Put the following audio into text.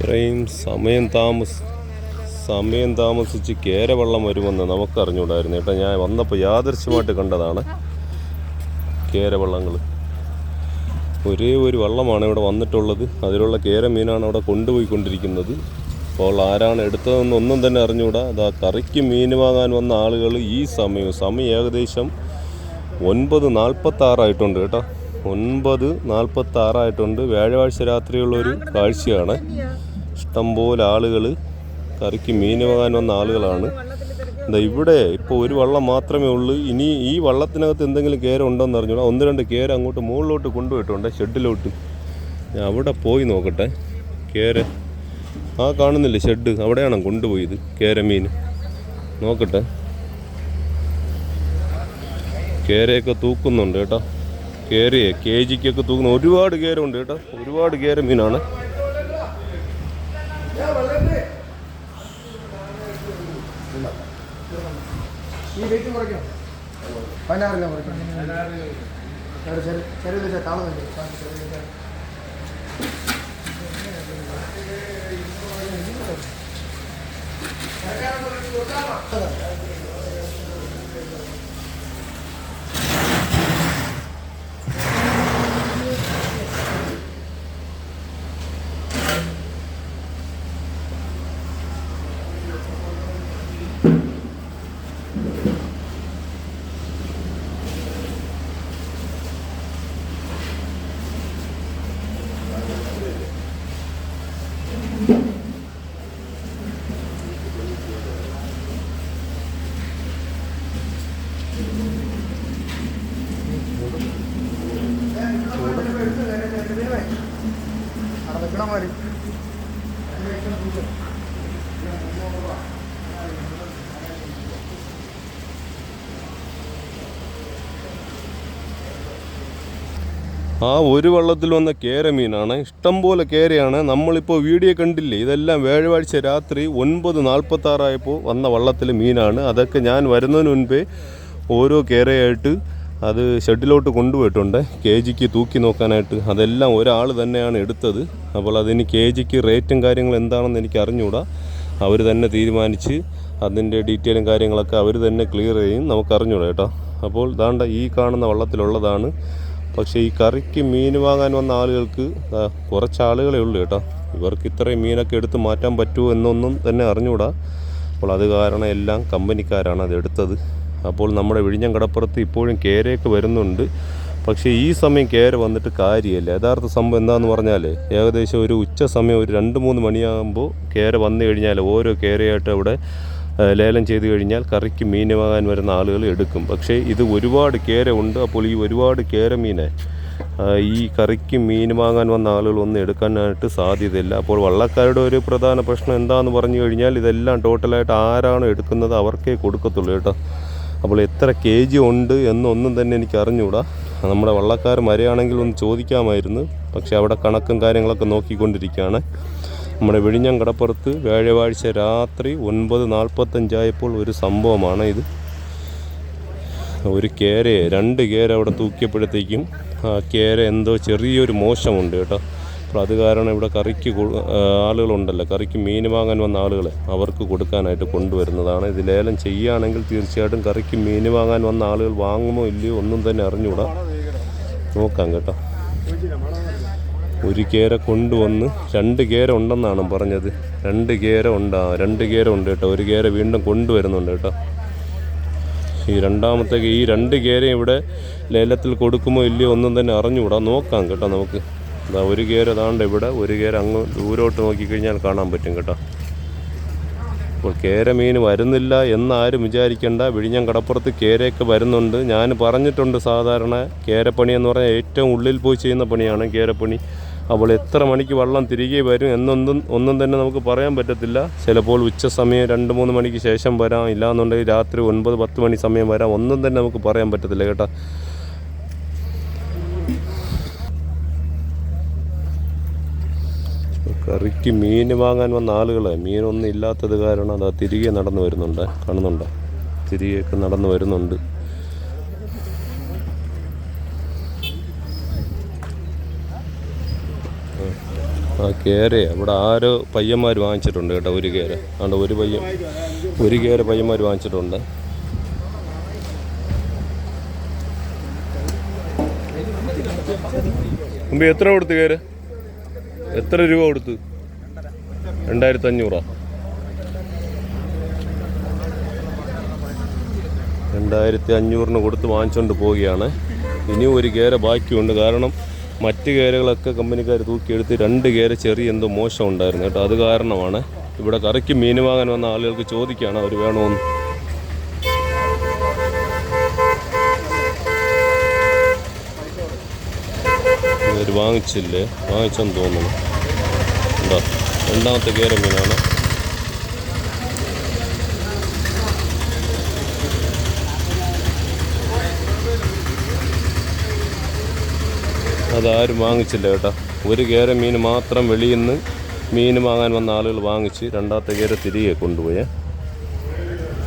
ഇത്രയും സമയം താമസ സമയം താമസിച്ച് കേരവെള്ളം വരുമെന്ന് നമുക്കറിഞ്ഞൂടായിരുന്നു കേട്ടോ. ഞാൻ വന്നപ്പോൾ യാദൃശ്യമായിട്ട് കണ്ടതാണ് കേരവള്ളങ്ങൾ ഒരേ ഒരു വള്ളമാണ് ഇവിടെ വന്നിട്ടുള്ളത്. അതിലുള്ള കേര മീനാണ് അവിടെ കൊണ്ടുപോയിക്കൊണ്ടിരിക്കുന്നത്. അപ്പോൾ ആരാണ് എടുത്തതെന്ന് ഒന്നും തന്നെ അറിഞ്ഞുകൂടാ. അതാ കറിക്ക് മീൻ വാങ്ങാൻ വന്ന ആളുകൾ ഈ സമയം സമയം ഏകദേശം ഒൻപത് നാൽപ്പത്തി ആറായിട്ടുണ്ട് കേട്ടോ. ഒൻപത് നാൽപ്പത്തി ആറായിട്ടുണ്ട് വ്യാഴാഴ്ച രാത്രിയുള്ളൊരു കാഴ്ചയാണ്. ഇഷ്ടംപോലെ ആളുകൾ കറിക്ക് മീൻ വാങ്ങാൻ വന്ന ആളുകളാണ്. എന്താ ഇവിടെ ഇപ്പോൾ ഒരു വള്ളം മാത്രമേ ഉള്ളൂ. ഇനി ഈ വള്ളത്തിനകത്ത് എന്തെങ്കിലും കേര ഉണ്ടോ എന്ന് അറിഞ്ഞൂടാ. ഒന്ന് രണ്ട് കേര അങ്ങോട്ട് മുകളിലോട്ട് കൊണ്ടുപോയിട്ടുണ്ട് ഷെഡിലോട്ട്. ഞാൻ അവിടെ പോയി നോക്കട്ടെ. കേര ആ കാണുന്നില്ലേ ഷെഡ്? അവിടെയാണ് കൊണ്ടുപോയത് കേരമീൻ നോക്കട്ടെ. കേരയൊക്കെ തൂക്കുന്നുണ്ട് കേട്ടോ. കേരയെ കെ ജിക്കൊക്കെ തൂക്കുന്ന ഒരുപാട് കേരമുണ്ട് കേട്ടോ. ഒരുപാട് കേര മീനാണ്. ഈ വെയിറ്റ് കുറയ്ക്കണം? പതിനാറില്ല കുറയ്ക്കണം. ചെറിയ ചെറിയ ചെറിയ താളുന്നുണ്ട് അവിടെ ആ ഒരു വള്ളത്തിൽ വന്ന കേര മീനാണ് ഇഷ്ടംപോലെ കേരയാണ്. നമ്മളിപ്പോൾ വീഡിയോ കണ്ടില്ലേ? ഇതെല്ലാം വ്യാഴാഴ്ച രാത്രി ഒൻപത് നാൽപ്പത്തി ആറായപ്പോൾ വന്ന വള്ളത്തിലെ മീനാണ്. അതൊക്കെ ഞാൻ വരുന്നതിന് മുൻപേ ഓരോ കേരയായിട്ട് അത് ഷെഡിലോട്ട് കൊണ്ടുപോയിട്ടുണ്ട്. കെ ജിക്ക് തൂക്കി നോക്കാനായിട്ട്. അതെല്ലാം ഒരാൾ തന്നെയാണ് എടുത്തത്. അപ്പോൾ അതിന് കെ ജിക്ക് റേറ്റും കാര്യങ്ങളും എന്താണെന്ന് എനിക്ക് അറിഞ്ഞുകൂടാ. അവർ തന്നെ തീരുമാനിച്ച് അതിന്റെ ഡീറ്റെയിലും കാര്യങ്ങളൊക്കെ അവർ തന്നെ ക്ലിയർ ചെയ്യും. നമുക്ക് അറിഞ്ഞൂടാ കേട്ടോ. അപ്പോൾ ദാണ്ട ഈ കാണുന്ന വള്ളത്തിലുള്ളതാണ്. പക്ഷേ ഈ കറിക്ക് മീൻ വാങ്ങാൻ വന്ന ആളുകൾക്ക് കുറച്ച് ആളുകളേ ഉള്ളൂ കേട്ടോ. ഇവർക്ക് ഇത്രയും മീനൊക്കെ എടുത്ത് മാറ്റാൻ പറ്റുമോ എന്നൊന്നും തന്നെ അറിഞ്ഞുകൂടാ അപ്പോൾ അത് കാരണം എല്ലാം കമ്പനിക്കാരാണ് അത് എടുത്തത്. അപ്പോൾ നമ്മുടെ വിഴിഞ്ഞം കടപ്പുറത്ത് ഇപ്പോഴും കേരയൊക്കെ വരുന്നുണ്ട്. പക്ഷേ ഈ സമയം കേര വന്നിട്ട് കാര്യമില്ല. യഥാർത്ഥ സംഭവം എന്താണെന്ന് പറഞ്ഞാൽ ഏകദേശം ഒരു ഉച്ച സമയം ഒരു രണ്ട് മൂന്ന് മണിയാകുമ്പോൾ കേര വന്നു കഴിഞ്ഞാൽ ഓരോ കേരയായിട്ട് അവിടെ ലേലം ചെയ്ത് കഴിഞ്ഞാൽ കറിക്ക് മീൻ വാങ്ങാൻ വരുന്ന ആളുകൾ എടുക്കും. പക്ഷേ ഇത് ഒരുപാട് കേര ഉണ്ട്. അപ്പോൾ ഈ ഒരുപാട് കേര മീനെ ഈ കറിക്ക് മീൻ വാങ്ങാൻ വന്ന ആളുകൾ ഒന്നും എടുക്കാനായിട്ട് സാധ്യതയില്ല. അപ്പോൾ വള്ളക്കാരുടെ ഒരു പ്രധാന പ്രശ്നം എന്താണെന്ന് പറഞ്ഞു കഴിഞ്ഞാൽ ഇതെല്ലാം ടോട്ടലായിട്ട് ആരാണ് എടുക്കുന്നത് അവർക്കേ കൊടുക്കത്തുള്ളൂ കേട്ടോ. അപ്പോൾ എത്ര കെ ജി ഉണ്ട് എന്നൊന്നും തന്നെ എനിക്ക് അറിഞ്ഞുകൂടാ. നമ്മുടെ വള്ളക്കാർ മരയാണെങ്കിൽ ഒന്ന് ചോദിക്കാമായിരുന്നു. പക്ഷേ അവിടെ കണക്കും കാര്യങ്ങളൊക്കെ നോക്കിക്കൊണ്ടിരിക്കുകയാണ്. നമ്മുടെ വിഴിഞ്ഞം കടപ്പുറത്ത് വ്യാഴാഴ്ച രാത്രി ഒൻപത് നാൽപ്പത്തഞ്ചായപ്പോൾ ഒരു സംഭവമാണ് ഇത്. ഒരു കേരയെ രണ്ട് കേര അവിടെ തൂക്കിയപ്പോഴത്തേക്കും ആ കേര എന്തോ ചെറിയൊരു മോശമുണ്ട് കേട്ടോ. അപ്പോൾ അത് കാരണം ഇവിടെ കറിക്ക് ആളുകളുണ്ടല്ലോ. കറിക്ക് മീൻ വാങ്ങാൻ വന്ന ആളുകൾ അവർക്ക് കൊടുക്കാനായിട്ട് കൊണ്ടുവരുന്നതാണ്. ഇത് ലേലം ചെയ്യുകയാണെങ്കിൽ തീർച്ചയായിട്ടും കറിക്ക് മീൻ വാങ്ങാൻ വന്ന ആളുകൾ വാങ്ങുമോ ഇല്ലയോ ഒന്നും തന്നെ അറിഞ്ഞുകൂടാ. നോക്കാം കേട്ടോ. ഒരു കേര കൊണ്ടുവന്ന് രണ്ട് കേര ഉണ്ടെന്നാണ് പറഞ്ഞത്. രണ്ട് കേര ഉണ്ടാ. രണ്ട് കേര ഉണ്ട് കേട്ടോ. ഒരു കേര വീണ്ടും കൊണ്ടുവരുന്നുണ്ട് കേട്ടോ. ഈ രണ്ടാമത്തെ ഈ രണ്ട് കേര ഇവിടെ ലേലത്തിൽ കൊടുക്കുമോ ഇല്ലയോ ഒന്നും തന്നെ അറിഞ്ഞുകൂടാ. നോക്കാം കേട്ടോ നമുക്ക്. അതാ ഒരു കേര താണ്ട് ഇവിടെ ഒരു കേര അങ്ങ് ദൂരോട്ട് നോക്കിക്കഴിഞ്ഞാൽ കാണാൻ പറ്റും കേട്ടോ. അപ്പോൾ കേര മീൻ വരുന്നില്ല എന്നാരും വിചാരിക്കേണ്ട. വിഴിഞ്ഞം കടപ്പുറത്ത് കേരയൊക്കെ വരുന്നുണ്ട്. ഞാൻ പറഞ്ഞിട്ടുണ്ട് സാധാരണ കേരപ്പണി എന്ന് പറഞ്ഞാൽ ഏറ്റവും ഉള്ളിൽ പോയി ചെയ്യുന്ന പണിയാണ് കേരപ്പണി. അപ്പോൾ എത്ര മണിക്ക് വെള്ളം തിരികെ വരും എന്നൊന്നും ഒന്നും തന്നെ നമുക്ക് പറയാൻ പറ്റത്തില്ല. ചിലപ്പോൾ ഉച്ച സമയം രണ്ട് മൂന്ന് മണിക്ക് ശേഷം വരാം. ഇല്ലാന്നുണ്ടെങ്കിൽ രാത്രി ഒൻപത് പത്ത് മണി സമയം വരാം. ഒന്നും തന്നെ നമുക്ക് പറയാൻ പറ്റത്തില്ല കേട്ടോ. കറിക്ക് മീൻ വാങ്ങാൻ വന്ന ആളുകൾ മീനൊന്നും ഇല്ലാത്തത് കാരണം അതാ തിരികെ നടന്നു വരുന്നുണ്ട്. കാണുന്നുണ്ടോ? തിരികെയൊക്കെ നടന്നു വരുന്നുണ്ട്. ആ കേരയെ ഇവിടെ ആരോ പയ്യന്മാർ വാങ്ങിച്ചിട്ടുണ്ട് കേട്ടോ ഒരു കേര അതുകൊണ്ട് ഒരു പയ്യൻ ഒരു കേര പയ്യന്മാർ വാങ്ങിച്ചിട്ടുണ്ട്. മുമ്പ് എത്ര കൊടുത്തു കേര് എത്ര രൂപ കൊടുത്തു? രണ്ടായിരത്തി അഞ്ഞൂറാ രണ്ടായിരത്തി അഞ്ഞൂറിന് കൊടുത്ത് വാങ്ങിച്ചുകൊണ്ട് പോവുകയാണ്. ഇനിയും ഒരു കേര ബാക്കിയുണ്ട്. കാരണം മറ്റ് കേരകളൊക്കെ കമ്പനിക്കാർ തൂക്കിയെടുത്ത് രണ്ട് കേര ചെറിയ എന്തോ മോശം ഉണ്ടായിരുന്നു കേട്ടോ. അത് കാരണമാണ് ഇവിടെ കറിക്ക് മീൻ വാങ്ങാൻ വന്ന ആളുകൾക്ക് ചോദിക്കുകയാണ് അവർ വേണമെന്ന് ഇവർ വാങ്ങിച്ചില്ലേ? വാങ്ങിച്ചെന്ന് തോന്നുന്നു. എന്താ രണ്ടാമത്തെ കേര മീനാണ്. അതാരും വാങ്ങിച്ചില്ല കേട്ടോ. ഒരു കേര മീൻ മാത്രം വെളിയിൽ നിന്ന് മീൻ വാങ്ങാൻ വന്ന ആളുകൾ വാങ്ങിച്ച് രണ്ടാമത്തെ കേര തിരികെ കൊണ്ടുപോയേ.